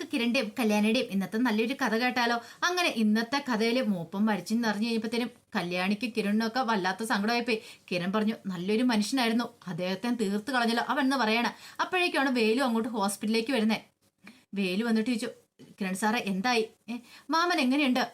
നമുക്ക് കിരണിന്റെയും കല്യാണിയുടെയും ഇന്നത്തെ നല്ലൊരു കഥ കേട്ടാലോ? അങ്ങനെ ഇന്നത്തെ കഥയിൽ മൂപ്പം മരിച്ചു നിറഞ്ഞു കഴിഞ്ഞപ്പോഴത്തേനും കല്യാണിക്ക് കിരണിനൊക്കെ വല്ലാത്ത സങ്കടമായിപ്പോയി. കിരൺ പറഞ്ഞു നല്ലൊരു മനുഷ്യനായിരുന്നു. അദ്ദേഹത്തെ തീർത്ത് കളഞ്ഞല്ലോ. അവൻ എന്ന് പറയണ. അപ്പോഴേക്കാണ് വേലു അങ്ങോട്ട് ഹോസ്പിറ്റലിലേക്ക് വരുന്നത് വേലു വന്നിട്ട് ചോദിച്ചു കിരൺ സാറേ എന്തായി? മാമൻ എങ്ങനെയുണ്ട്?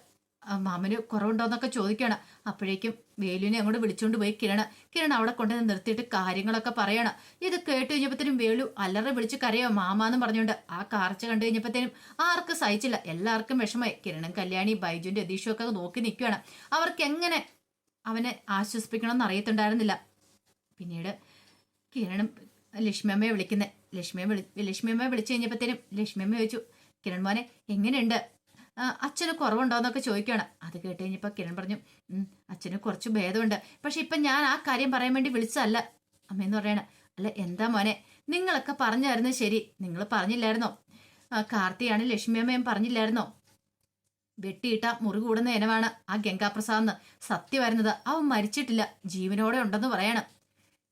മാമന് കുറവുണ്ടോന്നൊക്കെ ചോദിക്കണം. അപ്പോഴേക്കും വേലുവിനെ അങ്ങോട്ട് വിളിച്ചുകൊണ്ട് പോയി കിരണ. കിരൺ അവിടെ കൊണ്ടുവന്ന് നിർത്തിയിട്ട് കാര്യങ്ങളൊക്കെ പറയണം. ഇത് കേട്ട് കഴിഞ്ഞപ്പോഴത്തേനും വേലു അല്ലറ വിളിച്ച് കരയോ മാമാന്ന് പറഞ്ഞുകൊണ്ട് ആ കാർച്ച കണ്ടു കഴിഞ്ഞപ്പോഴത്തേനും ആർക്കും സഹിച്ചില്ല. എല്ലാവർക്കും വിഷമമായി. കിരണും കല്യാണി ബൈജുവിന്റെ യതീഷും ഒക്കെ നോക്കി നിൽക്കുകയാണ് അവർക്ക് എങ്ങനെ അവനെ ആശ്വസിപ്പിക്കണമെന്ന് അറിയത്തുണ്ടായിരുന്നില്ല. പിന്നീട് കിരണും ലക്ഷ്മിയമ്മയെ വിളിക്കുന്നത് ലക്ഷ്മിയമ്മ വിളി ലക്ഷ്മിയമ്മയെ വിളിച്ചു കഴിഞ്ഞപ്പോഴത്തേനും ലക്ഷ്മിയമ്മ ചോദിച്ചു കിരൺ മോനെ എങ്ങനെയുണ്ട്? അച്ഛന് കുറവുണ്ടോന്നൊക്കെ ചോദിക്കുകയാണ്. അത് കേട്ട് കഴിഞ്ഞപ്പോൾ കിരൺ പറഞ്ഞു "ഉം, അച്ഛന് കുറച്ച് ഭേദമുണ്ട്. പക്ഷെ ഇപ്പം ഞാൻ ആ കാര്യം പറയാൻ വേണ്ടി വിളിച്ചതല്ല. അമ്മയെന്ന് പറയണ അല്ല എന്താ മോനെ? നിങ്ങളൊക്കെ പറഞ്ഞായിരുന്നു ശരി. നിങ്ങൾ പറഞ്ഞില്ലായിരുന്നോ? കാർത്തിയാണ് ലക്ഷ്മിയമ്മയും പറഞ്ഞില്ലായിരുന്നോ? വെട്ടിയിട്ട മുറി കൂടുന്ന ഇനമാണ് ആ ഗംഗാപ്രസാദ് സത്യമായിരുന്നത്. അവൻ മരിച്ചിട്ടില്ല. ജീവനോടെ ഉണ്ടെന്ന് പറയണം.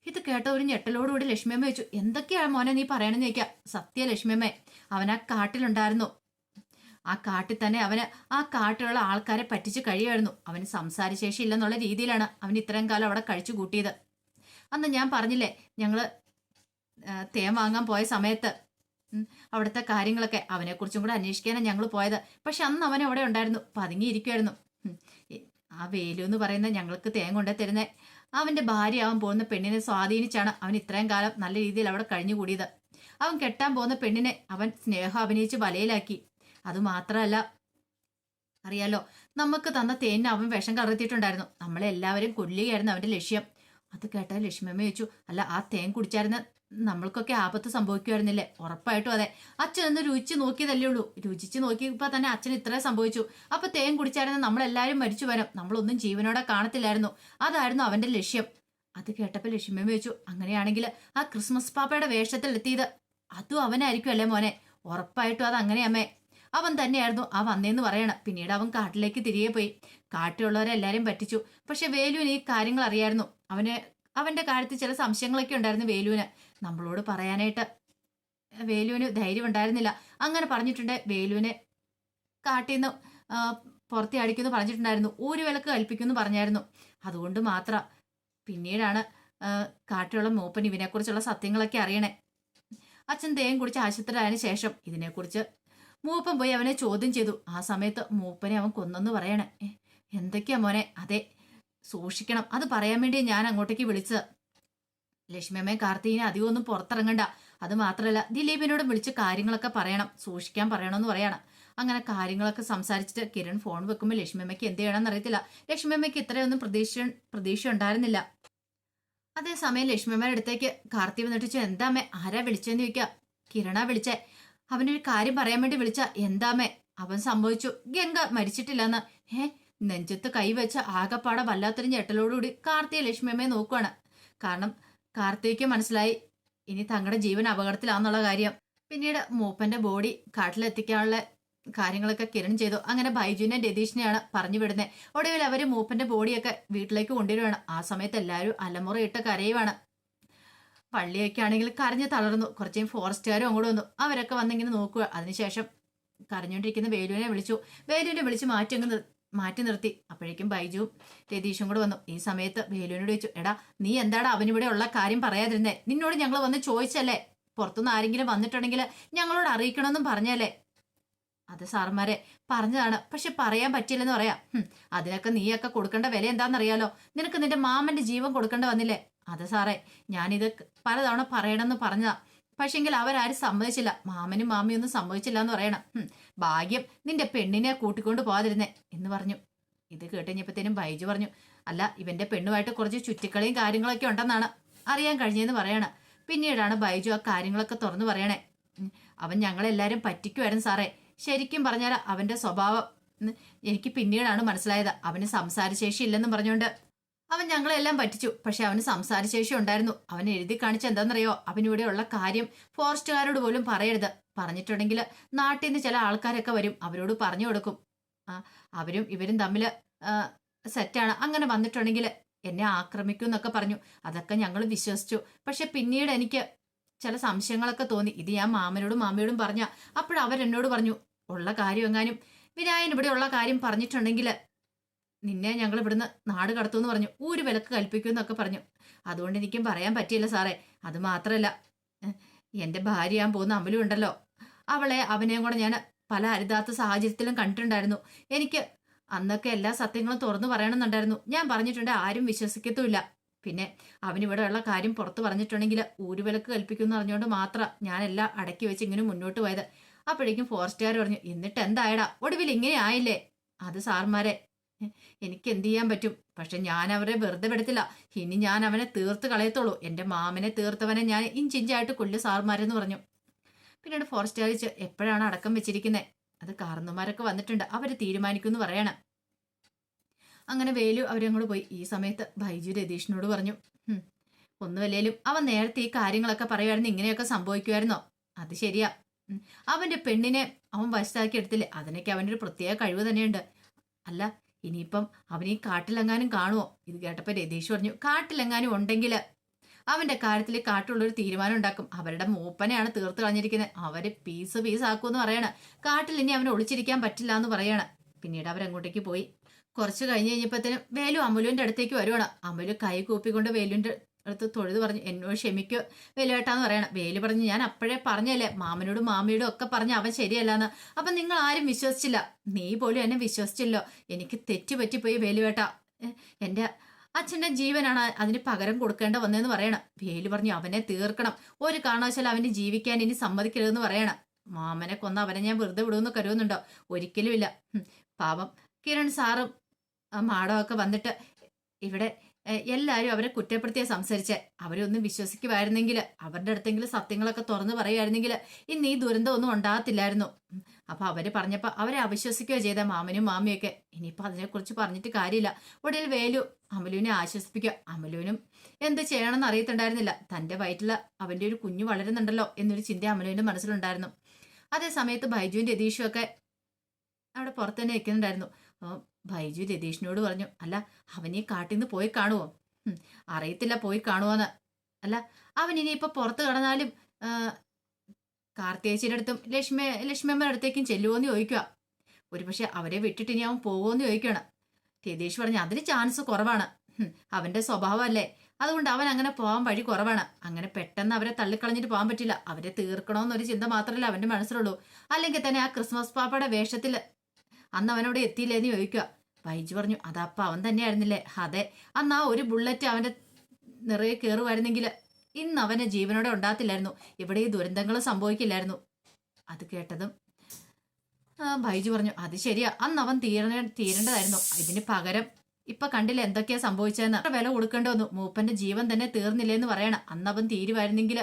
ഇത് കേട്ട ഒരു ഞെട്ടലോടുകൂടി ലക്ഷ്മിയമ്മ ചോദിച്ചു എന്തൊക്കെയാണ് മോനെ നീ പറയണെന്ന് ചോദിക്കാം? സത്യ ലക്ഷ്മിയമ്മ അവൻ ആ കാട്ടിലുണ്ടായിരുന്നു. ആ കാട്ടിൽ തന്നെ അവന് ആ കാട്ടിലുള്ള ആൾക്കാരെ പറ്റിച്ച് കഴിയുമായിരുന്നു. അവന് സംസാരശേഷി ഇല്ലെന്നുള്ള രീതിയിലാണ് അവൻ ഇത്രയും കാലം അവിടെ കഴിച്ചു കൂട്ടിയത്. അന്ന് ഞാൻ പറഞ്ഞില്ലേ ഞങ്ങൾ തേൻ വാങ്ങാൻ പോയ സമയത്ത് അവിടുത്തെ കാര്യങ്ങളൊക്കെ അവനെക്കുറിച്ചും കൂടെ അന്വേഷിക്കാനാണ് ഞങ്ങൾ പോയത്. പക്ഷെ അന്ന് അവൻ അവിടെ ഉണ്ടായിരുന്നു പതുങ്ങിയിരിക്കുമായിരുന്നു. ആ വേലു എന്ന് പറയുന്ന ഞങ്ങൾക്ക് തേൻ കൊണ്ടേ തരുന്നേ. അവന്റെ ഭാര്യ ആവാൻ പോകുന്ന പെണ്ണിനെ സ്വാധീനിച്ചാണ് അവൻ ഇത്രയും കാലം നല്ല രീതിയിൽ അവിടെ കഴിഞ്ഞുകൂടിയത്. അവൻ കെട്ടാൻ പോകുന്ന പെണ്ണിനെ അവൻ സ്നേഹം അഭിനയിച്ച് വലയിലാക്കി. അതുമാത്രമല്ല അറിയാലോ നമുക്ക് തന്ന തേനിന് അവൻ വിഷം കലർത്തിയിട്ടുണ്ടായിരുന്നു നമ്മളെല്ലാവരും കൊല്ലുകയായിരുന്നു അവന്റെ ലക്ഷ്യം. അത് കേട്ട ലക്ഷ്മിയമ്മ ചോദിച്ചു അല്ല ആ തേൻ കുടിച്ചായിരുന്ന നമ്മൾക്കൊക്കെ ആപത്ത് സംഭവിക്കുമായിരുന്നില്ലേ? ഉറപ്പായിട്ടും അതെ. അച്ഛൻ ഒന്ന് രുചിച്ച് നോക്കിയതല്ലേ ഉള്ളൂ. രുചിച്ച് നോക്കിയപ്പോൾ തന്നെ അച്ഛൻ ഇത്രേ സംഭവിച്ചു. അപ്പൊ തേൻ കുടിച്ചായിരുന്ന നമ്മളെല്ലാവരും മരിച്ചു വരും നമ്മളൊന്നും ജീവനോടെ കാണത്തില്ലായിരുന്നു. അതായിരുന്നു അവന്റെ ലക്ഷ്യം. അത് കേട്ടപ്പോൾ ലക്ഷ്മിയമ്മ ചോദിച്ചു അങ്ങനെയാണെങ്കിൽ ആ ക്രിസ്മസ് പാപ്പയുടെ വേഷത്തിൽ എത്തിയത് അതും അവനായിരിക്കും അല്ലേ മോനെ? ഉറപ്പായിട്ടും അത് അങ്ങനെ അമ്മേ. അവൻ തന്നെയായിരുന്നു. ആ വന്നേന്ന് പറയണം. പിന്നീട് അവൻ കാട്ടിലേക്ക് തിരികെ പോയി. കാട്ടിലുള്ളവരെല്ലാരും പറ്റിച്ചു. പക്ഷെ വേലുവിന് ഈ കാര്യങ്ങൾ അറിയായിരുന്നു. അവന് അവന്റെ കാര്യത്തിൽ ചില സംശയങ്ങളൊക്കെ ഉണ്ടായിരുന്നു വേലുവിന്. നമ്മളോട് പറയാനായിട്ട് വേലുവിന് ധൈര്യം ഉണ്ടായിരുന്നില്ല. അങ്ങനെ പറഞ്ഞിട്ടുണ്ട്. വേലുവിനെ കാട്ടിൽ നിന്ന് പുറത്തെ അടിക്കുമെന്ന് പറഞ്ഞിട്ടുണ്ടായിരുന്നു. ഒരു വിലക്ക് കൽപ്പിക്കുമെന്ന് പറഞ്ഞായിരുന്നു. അതുകൊണ്ട് മാത്രം പിന്നീടാണ് കാട്ടിലുള്ള മൂപ്പൻ ഇവനെക്കുറിച്ചുള്ള സത്യങ്ങളൊക്കെ അറിയണേ. അച്ഛൻ തേൻ കുടിച്ച് ആശുപത്രിയായതിനു ശേഷം ഇതിനെക്കുറിച്ച് മൂപ്പൻ പോയി അവനെ ചോദ്യം ചെയ്തു. ആ സമയത്ത് മൂപ്പനെ അവൻ കൊന്നെന്ന് പറയണേ. എന്തൊക്കെയാ മോനെ? അതെ സൂക്ഷിക്കണം. അത് പറയാൻ വേണ്ടി ഞാൻ അങ്ങോട്ടേക്ക് വിളിച്ചത്. ലക്ഷ്മിയമ്മയും കാർത്തികിനെ അധികം ഒന്നും പുറത്തിറങ്ങണ്ട. അത് മാത്രമല്ല ദിലീപിനോട് വിളിച്ച് കാര്യങ്ങളൊക്കെ പറയണം. സൂക്ഷിക്കാൻ പറയണമെന്ന് പറയണം. അങ്ങനെ കാര്യങ്ങളൊക്കെ സംസാരിച്ചിട്ട് കിരൺ ഫോൺ വെക്കുമ്പോൾ ലക്ഷ്മിയമ്മയ്ക്ക് എന്ത് ചെയ്യണമെന്ന് അറിയത്തില്ല. ലക്ഷ്മിയമ്മയ്ക്ക് ഇത്രയൊന്നും പ്രതീക്ഷ പ്രതീക്ഷ ഉണ്ടായിരുന്നില്ല. അതേസമയം ലക്ഷ്മിയമ്മയുടെ അടുത്തേക്ക് കാർത്തി വന്നിട്ട് എന്താ എന്താമ്മേ ആരാ വിളിച്ചെന്ന് ചോദിക്കാം? കിരണാ വിളിച്ചേ. അവനൊരു കാര്യം പറയാൻ വേണ്ടി വിളിച്ച എന്താമേ അവൻ സംഭവിച്ചു ഗംഗ മരിച്ചിട്ടില്ലെന്ന്. ഏ നെഞ്ചത്ത് കൈവച്ച ആകപ്പാടെ വല്ലാത്തൊരു ഞെട്ടലോടുകൂടി കാർത്തിയെ ലക്ഷ്മിയമ്മയെ നോക്കുവാണ്. കാരണം കാർത്തികയ്ക്ക് മനസ്സിലായി ഇനി തങ്ങളുടെ ജീവൻ അപകടത്തിലാന്നുള്ള കാര്യം. പിന്നീട് മൂപ്പന്റെ ബോഡി കാട്ടിലെത്തിക്കാനുള്ള കാര്യങ്ങളൊക്കെ കിരൺ ചെയ്തു. അങ്ങനെ ബൈജുവിനെ രതീഷിനെയാണ് പറഞ്ഞു വിടുന്നത്. ഒടുവിൽ അവർ മൂപ്പന്റെ ബോഡിയൊക്കെ വീട്ടിലേക്ക് കൊണ്ടുവരുവാണ്. ആ സമയത്ത് എല്ലാവരും അലമുറയിട്ട് കരയുവാണ്. പള്ളിയൊക്കെ ആണെങ്കിൽ കരഞ്ഞ് തളർന്നു. കുറച്ചും ഫോറസ്റ്റുകാരും അങ്ങോട്ട് വന്നു. അവരൊക്കെ വന്നിങ്ങനെ നോക്കുക. അതിനുശേഷം കരഞ്ഞുകൊണ്ടിരിക്കുന്ന വേലുവിനെ വിളിച്ചു. വേലുവിനെ വിളിച്ച് മാറ്റി അങ്ങ് മാറ്റി നിർത്തി. അപ്പോഴേക്കും ബൈജുവും രതീഷും കൂടെ വന്നു. ഈ സമയത്ത് വേലുവിനോട് ചോദിച്ചു എടാ നീ എന്താടാ അവനിവിടെ ഉള്ള കാര്യം പറയാതിരുന്നേ? നിന്നോട് ഞങ്ങൾ വന്ന് ചോദിച്ചല്ലേ? പുറത്തുനിന്ന് ആരെങ്കിലും വന്നിട്ടുണ്ടെങ്കിൽ ഞങ്ങളോട് അറിയിക്കണമെന്നും പറഞ്ഞല്ലേ? അത് സാർമാരെ പറഞ്ഞതാണ്. പക്ഷെ പറയാൻ പറ്റില്ലെന്ന് പറയാം. അതിനൊക്കെ നീയൊക്കെ കൊടുക്കേണ്ട വില എന്താണെന്നറിയാലോ? നിനക്ക് നിന്റെ മാമന്റെ ജീവൻ കൊടുക്കേണ്ട വന്നില്ലേ? അത് സാറേ ഞാനിത് പലതവണ പറയണമെന്ന് പറഞ്ഞതാ. പക്ഷെങ്കിൽ അവരാരും സമ്മതിച്ചില്ല. മാമനും മാമിയും ഒന്നും സമ്മതിച്ചില്ല എന്ന് പറയണം ഭാഗ്യം നിന്റെ പെണ്ണിനെ കൂട്ടിക്കൊണ്ട് പോകാതിരുന്നേ എന്ന് പറഞ്ഞു. ഇത് കേട്ടുകഴിഞ്ഞപ്പോഴത്തേനും ബൈജു പറഞ്ഞു അല്ല ഇവന്റെ പെണ്ണുമായിട്ട് കുറച്ച് ചുറ്റിക്കളിയും കാര്യങ്ങളൊക്കെ ഉണ്ടെന്നാണ് അറിയാൻ കഴിഞ്ഞതെന്ന് പറയണം. പിന്നീടാണ് ബൈജു ആ കാര്യങ്ങളൊക്കെ തുറന്നു പറയണേ. അവൻ ഞങ്ങളെല്ലാരും പറ്റിക്കുമായിരുന്നു സാറേ. ശരിക്കും പറഞ്ഞാൽ അവന്റെ സ്വഭാവം എനിക്ക് പിന്നീടാണ് മനസ്സിലായത്. അവന് സംസാരശേഷി ഇല്ലെന്നും പറഞ്ഞുകൊണ്ട്. അവൻ ഞങ്ങളെല്ലാം പറ്റിച്ചു. പക്ഷെ അവന് സംസാരശേഷി ഉണ്ടായിരുന്നു. അവൻ എഴുതി കാണിച്ച എന്താണെന്നറിയോ? അവനിവിടെയുള്ള കാര്യം ഫോറസ്റ്റുകാരോട് പോലും പറയരുത്. പറഞ്ഞിട്ടുണ്ടെങ്കിൽ നാട്ടിൽ നിന്ന് ചില ആൾക്കാരൊക്കെ വരും. അവരോട് പറഞ്ഞു കൊടുക്കും. അവരും ഇവരും തമ്മിൽ സെറ്റാണ്. അങ്ങനെ വന്നിട്ടുണ്ടെങ്കിൽ എന്നെ ആക്രമിക്കും എന്നൊക്കെ പറഞ്ഞു. അതൊക്കെ ഞങ്ങൾ വിശ്വസിച്ചു. പക്ഷെ പിന്നീട് എനിക്ക് ചില സംശയങ്ങളൊക്കെ തോന്നി. ഇത് ഞാൻ മാമനോടും മാമയോടും പറഞ്ഞ അപ്പോഴവരെന്നോട് പറഞ്ഞു. ഉള്ള കാര്യം എങ്ങാനും വിനായൻ ഇവിടെയുള്ള കാര്യം പറഞ്ഞിട്ടുണ്ടെങ്കിൽ നിന്നെ ഞങ്ങൾ ഇവിടുന്ന് നാട് കടത്തുമെന്ന് പറഞ്ഞു. ഒരു വിലക്ക് കൽപ്പിക്കുമെന്നൊക്കെ പറഞ്ഞു. അതുകൊണ്ട് എനിക്കും പറയാൻ പറ്റിയില്ല സാറേ. അത് മാത്രമല്ല എന്റെ ഭാര്യ ഞാൻ പോകുന്ന അമലും ഉണ്ടല്ലോ. അവളെ അവനെയും കൂടെ ഞാൻ പല അരുതാത്ത സാഹചര്യത്തിലും കണ്ടിട്ടുണ്ടായിരുന്നു. എനിക്ക് അന്നൊക്കെ എല്ലാ സത്യങ്ങളും തുറന്നു പറയണമെന്നുണ്ടായിരുന്നു. ഞാൻ പറഞ്ഞിട്ടുണ്ട് ആരും വിശ്വസിക്കത്തുമില്ല. പിന്നെ അവനിവിടെയുള്ള കാര്യം പുറത്തു പറഞ്ഞിട്ടുണ്ടെങ്കിൽ ഊരുവിലക്ക് കൽപ്പിക്കുമെന്ന് അറിഞ്ഞുകൊണ്ട് മാത്രം ഞാനെല്ലാം അടക്കി വെച്ച് ഇങ്ങനെ മുന്നോട്ട് പോയത്. അപ്പോഴേക്കും ഫോറസ്റ്റുകാർ പറഞ്ഞു എന്നിട്ട് എന്തായടാ? ഒടുവിൽ ഇങ്ങനെ ആയില്ലേ? അത് സാർമാരെ എനിക്ക് എന്ത് ചെയ്യാൻ പറ്റും? പക്ഷെ ഞാൻ അവരെ വെറുതെ വിടത്തില്ല. ഇനി ഞാൻ അവനെ തീർത്ത് കളയത്തുള്ളൂ. എന്റെ മാമനെ തീർത്തവനെ ഞാൻ ഇഞ്ചിഞ്ചായിട്ട് കൊല്ലു സാർമാരെന്ന് പറഞ്ഞു. പിന്നീട് ഫോറസ്റ്റ് ചോദിച്ചു എപ്പോഴാണ് അടക്കം വെച്ചിരിക്കുന്നത് അത് കാർന്നുമാരൊക്കെ വന്നിട്ടുണ്ട്. അവർ തീരുമാനിക്കുമെന്ന് പറയണം. അങ്ങനെ വേലു അവരങ്ങോട് പോയി. ഈ സമയത്ത് ബൈജു രതീഷിനോട് പറഞ്ഞു "ഹും, ഒന്നുമല്ലേലും അവൻ നേരത്തെ ഈ കാര്യങ്ങളൊക്കെ പറയുമായിരുന്നു ഇങ്ങനെയൊക്കെ സംഭവിക്കുമായിരുന്നോ അത് ശരിയാ. അവന്റെ പെണ്ണിനെ അവൻ വശത്താക്കി എടുത്തില്ലേ? അതിനൊക്കെ അവന്റെ ഒരു പ്രത്യേക കഴിവ് തന്നെയുണ്ട്. അല്ല ഇനിയിപ്പം അവനെ കാട്ടിലെങ്ങാനും കാണുമോ ഇത് കേട്ടപ്പോൾ രതീഷ് പറഞ്ഞു കാട്ടിലെങ്ങാനും ഉണ്ടെങ്കിൽ അവന്റെ കാര്യത്തിൽ കാട്ടിലുള്ളൊരു തീരുമാനം ഉണ്ടാക്കും. അവരുടെ മൂപ്പനെയാണ് തീർത്ത് കളഞ്ഞിരിക്കുന്നത് അവരെ പീസ് പീസ് ആക്കുമെന്ന് പറയണ. കാട്ടിൽ ഇനി അവനെ ഒളിച്ചിരിക്കാൻ പറ്റില്ല എന്ന് പറയണ. പിന്നീട് അവരങ്ങോട്ടേക്ക് പോയി. കുറച്ച് കഴിഞ്ഞ് കഴിഞ്ഞപ്പോഴത്തേനും വേലു അമുലുവിന്റെ അടുത്തേക്ക് വരുവാണ്. അമുലു കൈ കൂപ്പിക്കൊണ്ട് വേലുവിന്റെ അടുത്ത് തൊഴുത് പറഞ്ഞു എന്നോട് ക്ഷമിക്കോ വേലുവേട്ടാന്ന് പറയണം. വേലു പറഞ്ഞു ഞാൻ അപ്പോഴേ പറഞ്ഞല്ലേ മാമനോടും മാമിയോടും ഒക്കെ പറഞ്ഞ് അവൻ ശരിയല്ലാന്ന്. അപ്പം നിങ്ങൾ ആരും വിശ്വസിച്ചില്ല. നീ പോലും എന്നെ വിശ്വസിച്ചില്ലോ? എനിക്ക് തെറ്റുപറ്റിപ്പോയി വേലുവേട്ട. എന്റെ അച്ഛന്റെ ജീവനാണ് അതിന് പകരം കൊടുക്കേണ്ട വന്നതെന്ന് പറയണം. വേലു പറഞ്ഞു അവനെ തീർക്കണം. ഒരു കാരണവശാലും അവന് ജീവിക്കാൻ ഇനി സമ്മതിക്കരുതെന്ന് പറയണം. മാമനെ കൊന്ന അവനെ ഞാൻ വെറുതെ വിടുമെന്ന് കരുതുന്നുണ്ടോ? ഒരിക്കലുമില്ല. പാപം കിരൺ സാറും ആ മാഡമൊക്കെ വന്നിട്ട് ഇവിടെ എല്ലാവരും അവരെ കുറ്റപ്പെടുത്തിയ അവരെ അവരൊന്നും വിശ്വസിക്കുമായിരുന്നെങ്കിൽ അവരുടെ അടുത്തെങ്കിലും സത്യങ്ങളൊക്കെ തുറന്നു പറയുമായിരുന്നെങ്കിൽ ഇന്ന് ഈ ദുരന്തം ഒന്നും ഉണ്ടാകത്തില്ലായിരുന്നു. അപ്പൊ അവർ പറഞ്ഞപ്പോ അവരെ അവിശ്വസിക്കുകയോ ചെയ്ത മാമനും മാമിയൊക്കെ. ഇനിയിപ്പോ അതിനെക്കുറിച്ച് പറഞ്ഞിട്ട് കാര്യമില്ല. ഒടുവിൽ വേലു അമലുവിനെ ആശ്വസിപ്പിക്കുക അമലുവിനും എന്ത് ചെയ്യണമെന്ന് അറിയത്തുണ്ടായിരുന്നില്ല. തന്റെ വയറ്റിൽ അവന്റെ ഒരു കുഞ്ഞു വളരുന്നുണ്ടല്ലോ എന്നൊരു ചിന്ത അമലുവിന്റെ മനസ്സിലുണ്ടായിരുന്നു. അതേ സമയത്ത് ബൈജുവിന്റെ രതീഷും ഒക്കെ അവിടെ പുറത്തുതന്നെ നിൽക്കുന്നുണ്ടായിരുന്നു. ബൈജു രതീഷിനോട് പറഞ്ഞു അല്ല അവനീ കാട്ടിൽ നിന്ന് പോയി കാണുവോ? അറിയത്തില്ല പോയി കാണുമോന്ന് അല്ല അവൻ ഇപ്പൊ പുറത്ത് കടന്നാലും കാർത്തിയേച്ചിയുടെ അടുത്തും ലക്ഷ്മി ലക്ഷ്മിയമ്മയുടെ അടുത്തേക്കും ചെല്ലുവോന്ന് ചോദിക്കുക ഒരുപക്ഷെ അവരെ വിട്ടിട്ട് ഇനി അവൻ പോകുമെന്ന് ചോദിക്കുകയാണ് രതീഷ് പറഞ്ഞു അതിന് ചാൻസ് കുറവാണ്. അവന്റെ സ്വഭാവമല്ലേ? അതുകൊണ്ട് അവൻ അങ്ങനെ പോകാൻ വഴി കുറവാണ്. അങ്ങനെ പെട്ടെന്ന് അവരെ തള്ളിക്കളഞ്ഞിട്ട് പോകാൻ പറ്റില്ല. അവരെ തീർക്കണമെന്നൊരു ചിന്ത മാത്രമല്ല അവന്റെ മനസ്സിലുള്ളൂ. അല്ലെങ്കിൽ തന്നെ ആ ക്രിസ്മസ് പാപ്പയുടെ വേഷത്തിൽ അന്ന് അവനോട് എത്തിയില്ലേന്ന് ചോദിക്കുക. വൈജു പറഞ്ഞു അതപ്പ അവൻ തന്നെയായിരുന്നില്ലേ? അതെ. അന്ന് ആ ഒരു ബുള്ളറ്റ് അവന്റെ നിറയെ കയറുമായിരുന്നെങ്കിൽ ഇന്ന് അവനെ ജീവനോടെ ഉണ്ടാകത്തില്ലായിരുന്നു. ഇവിടെ ഈ ദുരന്തങ്ങൾ സംഭവിക്കില്ലായിരുന്നു. അത് കേട്ടതും ബൈജു പറഞ്ഞു അത് ശരിയാ. അന്ന് അവൻ തീരണ തീരേണ്ടതായിരുന്നു. ഇതിന് പകരം ഇപ്പൊ കണ്ടില്ല എന്തൊക്കെയാ സംഭവിച്ചതെന്ന്? വില കൊടുക്കേണ്ടി വന്നു. മൂപ്പന്റെ ജീവൻ തന്നെ തീർന്നില്ലേന്ന് പറയണം. അന്ന് അവൻ തീരുമായിരുന്നെങ്കിൽ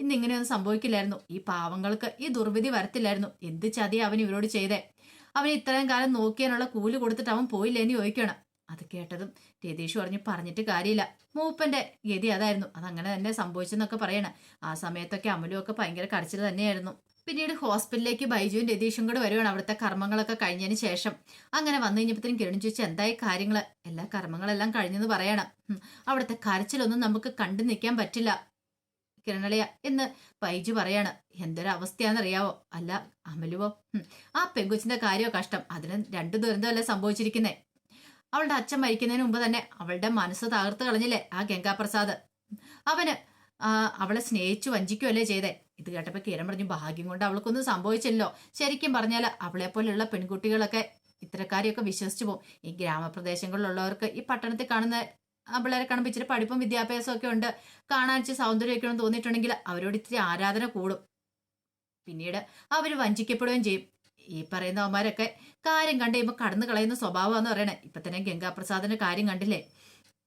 ഇന്ന് ഇങ്ങനെയൊന്നും സംഭവിക്കില്ലായിരുന്നു. ഈ പാവങ്ങൾക്ക് ഈ ദുർവിധി വരത്തില്ലായിരുന്നു. എന്ത് ചതി അവൻ ഇവരോട് ചെയ്തേ? അവൻ ഇത്രയും കാലം നോക്കിയാനുള്ള കൂലി കൊടുത്തിട്ട് അവൻ പോയില്ലേന്ന് ചോദിക്കണം അത് കേട്ടതും രതീഷ് പറഞ്ഞു പറഞ്ഞിട്ട് കാര്യമില്ല. മൂപ്പന്റെ ഗതി അതായിരുന്നു. അതങ്ങനെ തന്നെ സംഭവിച്ചെന്നൊക്കെ പറയണം. ആ സമയത്തൊക്കെ അമലും ഒക്കെ ഭയങ്കര കരച്ചിൽ തന്നെയായിരുന്നു. പിന്നീട് ഹോസ്പിറ്റലിലേക്ക് ബൈജുവും രതീഷും കൂടെ വരുവാണ് അവിടുത്തെ കർമ്മങ്ങളൊക്കെ കഴിഞ്ഞതിന് ശേഷം. അങ്ങനെ വന്നു കഴിഞ്ഞപ്പോഴത്തേനും കിരൺ ചോദിച്ചു എന്തായി കാര്യങ്ങൾ എല്ലാ കർമ്മങ്ങളെല്ലാം കഴിഞ്ഞെന്ന് പറയണം. അവിടുത്തെ കരച്ചിലൊന്നും നമുക്ക് കണ്ടു നിൽക്കാൻ പറ്റില്ല. കിരണളിയ എന്ന് പൈജു പറയാണ്. എന്തൊരവസ്ഥയാണെന്നറിയാവോ? അല്ല അമലുവോ? ആ പെങ്കുച്ചിന്റെ കാര്യമോ കഷ്ടം? അതിന് രണ്ടു ദുരന്തമല്ലേ സംഭവിച്ചിരിക്കുന്നേ? അവളുടെ അച്ഛൻ മരിക്കുന്നതിന് മുമ്പ് തന്നെ അവളുടെ മനസ്സ് തകർത്ത് കളഞ്ഞില്ലേ ആ ഗംഗാപ്രസാദ്? അവന് അവളെ സ്നേഹിച്ചു വഞ്ചിക്കുകയല്ലേ ചെയ്തേ? ഇത് കേട്ടപ്പോൾ കിരൺ പറഞ്ഞു ഭാഗ്യം കൊണ്ട് അവൾക്കൊന്നും സംഭവിച്ചില്ലല്ലോ. ശരിക്കും പറഞ്ഞാൽ അവളെ പോലെയുള്ള പെൺകുട്ടികളൊക്കെ ഇത്തരക്കാരെയൊക്കെ വിശ്വസിച്ചു പോകും. ഈ ഗ്രാമപ്രദേശങ്ങളിലുള്ളവർക്ക് ഈ പട്ടണത്തിൽ കാണുന്ന പിള്ളേരെ കാണുമ്പോൾ ഇച്ചിരി പഠിപ്പും വിദ്യാഭ്യാസവും ഒക്കെ ഉണ്ട്. കാണാൻ ഇച്ചിരി സൗന്ദര്യമൊക്കെ ഉണ്ടെന്ന് തോന്നിയിട്ടുണ്ടെങ്കിൽ അവരോട് ഇത്തിരി ആരാധന കൂടും. പിന്നീട് അവർ വഞ്ചിക്കപ്പെടുകയും ചെയ്യും. ഈ പറയുന്നവന്മാരൊക്കെ കാര്യം കണ്ടു കഴിയുമ്പോൾ കടന്നു കളയുന്ന സ്വഭാവമാണെന്ന് പറയണേ. ഇപ്പൊ തന്നെ ഗംഗാപ്രസാദിന്റെ കാര്യം കണ്ടില്ലേ?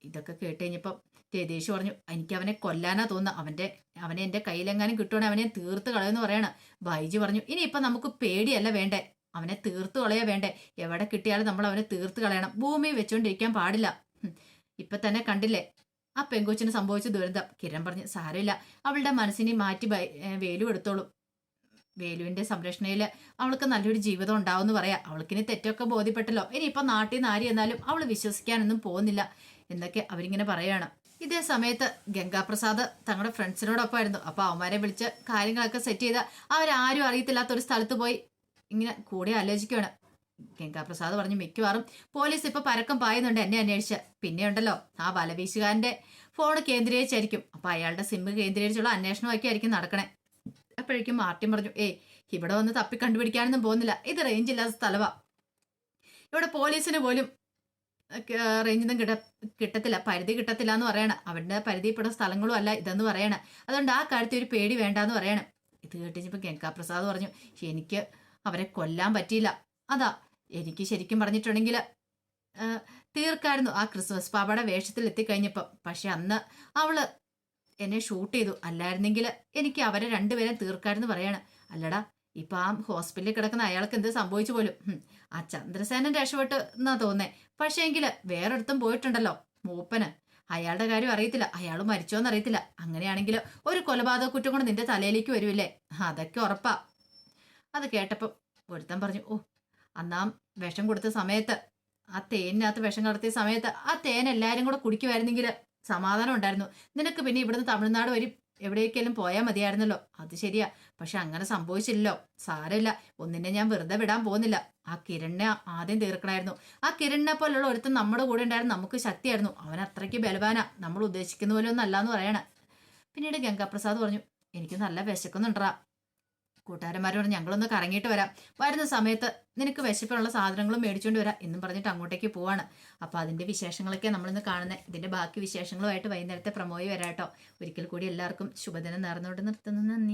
ഇതൊക്കെ കേട്ട് കഴിഞ്ഞപ്പം രതീഷ് പറഞ്ഞു എനിക്ക് അവനെ കൊല്ലാനാ തോന്നുന്നത് അവന്റെ അവനെ എന്റെ കയ്യിലെങ്ങാനും കിട്ടുവാണെങ്കിൽ അവനെ തീർത്ത് കളയെന്ന് പറയണ. ബൈജു പറഞ്ഞു ഇനി ഇപ്പൊ നമുക്ക് പേടിയല്ല വേണ്ടേ? അവനെ തീർത്ത് കളയാ വേണ്ടേ? എവിടെ കിട്ടിയാലും നമ്മൾ അവനെ തീർത്ത് കളയണം. ഭൂമി വെച്ചോണ്ടിരിക്കാൻ പാടില്ല. ഇപ്പൊ തന്നെ കണ്ടില്ലേ? ആ പെങ്കൊച്ചിന് സംഭവിച്ച ദുരന്തം. കിരൺ പറഞ്ഞു സാരമില്ല. അവളുടെ മനസ്സിനെ മാറ്റി വേലു എടുത്തോളൂ. വേലുവിന്റെ സംരക്ഷണയിൽ അവൾക്ക് നല്ലൊരു ജീവിതം ഉണ്ടാവും എന്ന് പറയാം. അവൾക്കിനി തെറ്റൊക്കെ ബോധ്യപ്പെട്ടല്ലോ. ഇനി ഇപ്പൊ നാട്ടിൽ നിന്ന് ആര് എന്നാലും അവൾ വിശ്വസിക്കാനൊന്നും പോകുന്നില്ല. എന്നൊക്കെ അവരിങ്ങനെ പറയാണ് ഇതേ സമയത്ത് ഗംഗാപ്രസാദ് തങ്ങളുടെ ഫ്രണ്ട്സിനോടൊപ്പമായിരുന്നു. അപ്പൊ അവന്മാരെ വിളിച്ച് കാര്യങ്ങളൊക്കെ സെറ്റ് ചെയ്ത് അവരാരും അറിയത്തില്ലാത്ത ഒരു സ്ഥലത്ത് പോയി ഇങ്ങനെ കൂടെ ആലോചിക്കുകയാണ് ഗംഗാപ്രസാദ് പറഞ്ഞു മിക്കവാറും പോലീസ് ഇപ്പൊ പരക്കം പായുന്നുണ്ട് എന്നെ അന്വേഷിച്ച്. പിന്നെ ഉണ്ടല്ലോ ആ വലവീശുകാരന്റെ ഫോൺ കേന്ദ്രീകരിച്ചായിരിക്കും. അപ്പൊ അയാളുടെ സിമ്മ് കേന്ദ്രീകരിച്ചുള്ള അന്വേഷണമൊക്കെ ആയിരിക്കും നടക്കണേ. അപ്പോഴേക്കും മാർട്ടിൻ പറഞ്ഞു ഏയ് ഇവിടെ വന്ന് തപ്പി കണ്ടുപിടിക്കാനൊന്നും പോകുന്നില്ല. ഇത് റേഞ്ച് ഇല്ലാത്ത സ്ഥലവാ. ഇവിടെ പോലീസിന് പോലും റേഞ്ചൊന്നും കിട്ട കിട്ടത്തില്ല പരിധി കിട്ടത്തില്ല എന്ന് പറയണം. അവരുടെ പരിധിപ്പെട്ട സ്ഥലങ്ങളും അല്ല ഇതെന്ന് പറയണം. അതുകൊണ്ട് ആ കാര്യത്തിൽ ഒരു പേടി വേണ്ടാന്ന് പറയണം. ഇത് കേട്ടിപ്പോ ഗംഗാ പ്രസാദ് പറഞ്ഞു എനിക്ക് അവരെ കൊല്ലാൻ പറ്റിയില്ല. അതാ എനിക്ക് ശരിക്കും പറഞ്ഞിട്ടുണ്ടെങ്കിൽ തീർക്കായിരുന്നു ആ ക്രിസ്മസ് പാപ്പയുടെ വേഷത്തിൽ എത്തിക്കഴിഞ്ഞപ്പം. പക്ഷെ അന്ന് അവൾ എന്നെ ഷൂട്ട് ചെയ്തു. അല്ലായിരുന്നെങ്കിൽ എനിക്ക് അവരെ രണ്ടുപേരും തീർക്കായിരുന്നു പറയാണ്. അല്ലടാ ഇപ്പൊ ആ ഹോസ്പിറ്റലിൽ കിടക്കുന്ന അയാൾക്ക് എന്ത് സംഭവിച്ചു പോലും? ആ ചന്ദ്രസേനൻ രക്ഷപ്പെട്ട് എന്നാ തോന്നേ. പക്ഷേ എങ്കിൽ വേറൊരിടത്തും പോയിട്ടുണ്ടല്ലോ മൂപ്പന്. അയാളുടെ കാര്യം അറിയത്തില്ല. അയാൾ മരിച്ചോന്ന് അറിയത്തില്ല അങ്ങനെയാണെങ്കിൽ ഒരു കൊലപാതക കുറ്റം കൊണ്ട് നിന്റെ തലയിലേക്ക് വരുമില്ലേ അതൊക്കെ ഉറപ്പാ. അത് കേട്ടപ്പം ഒരുത്തൻ പറഞ്ഞു ഓ അന്നാം വിഷം കൊടുത്ത സമയത്ത് ആ തേനിനകത്ത് വിഷം കടത്തിയ സമയത്ത് ആ തേൻ എല്ലാവരും കൂടെ കുടിക്കുമായിരുന്നെങ്കിൽ സമാധാനം ഉണ്ടായിരുന്നു. നിനക്ക് പിന്നെ ഇവിടുന്ന് തമിഴ്നാട് വരും എവിടേക്കെങ്കിലും പോയാൽ മതിയായിരുന്നല്ലോ. അത് ശരിയാ. പക്ഷെ അങ്ങനെ സംഭവിച്ചില്ലല്ലോ. സാരമില്ല. ഒന്നിനെ ഞാൻ വെറുതെ വിടാൻ പോകുന്നില്ല. ആ കിരണിനെ ആദ്യം തീർക്കണമായിരുന്നു ആ കിരണിനെ പോലുള്ള ഒരുത്തൻ നമ്മുടെ കൂടെ ഉണ്ടായിരുന്നു നമുക്ക് ശക്തിയായിരുന്നു. അവൻ അത്രയ്ക്ക് ബലവാന. നമ്മൾ ഉദ്ദേശിക്കുന്ന പോലെ ഒന്നല്ല എന്ന് പറയണ. പിന്നീട് ഗംഗാപ്രസാദ് പറഞ്ഞു എനിക്ക് നല്ല വിശക്കുന്നുണ്ടാ കൂട്ടുകാരന്മാരോട് ഞങ്ങളൊന്ന് കറങ്ങിയിട്ട് വരാം. വരുന്ന സമയത്ത് നിനക്ക് വിശപ്പിനുള്ള സാധനങ്ങളും മേടിച്ചുകൊണ്ട് വരാം എന്നും പറഞ്ഞിട്ട് അങ്ങോട്ടേക്ക് പോവാണ്. അപ്പോൾ അതിന്റെ വിശേഷങ്ങളൊക്കെ നമ്മളിന്ന് കാണുന്നത് ഇതിന്റെ ബാക്കി വിശേഷങ്ങളുമായിട്ട് വൈകുന്നേരത്തെ പ്രമോയി വരാട്ടോ. ഒരിക്കൽ കൂടി എല്ലാവർക്കും ശുഭദിനം നേർന്നുകൊണ്ട് നിർത്തുന്നു. നന്ദി.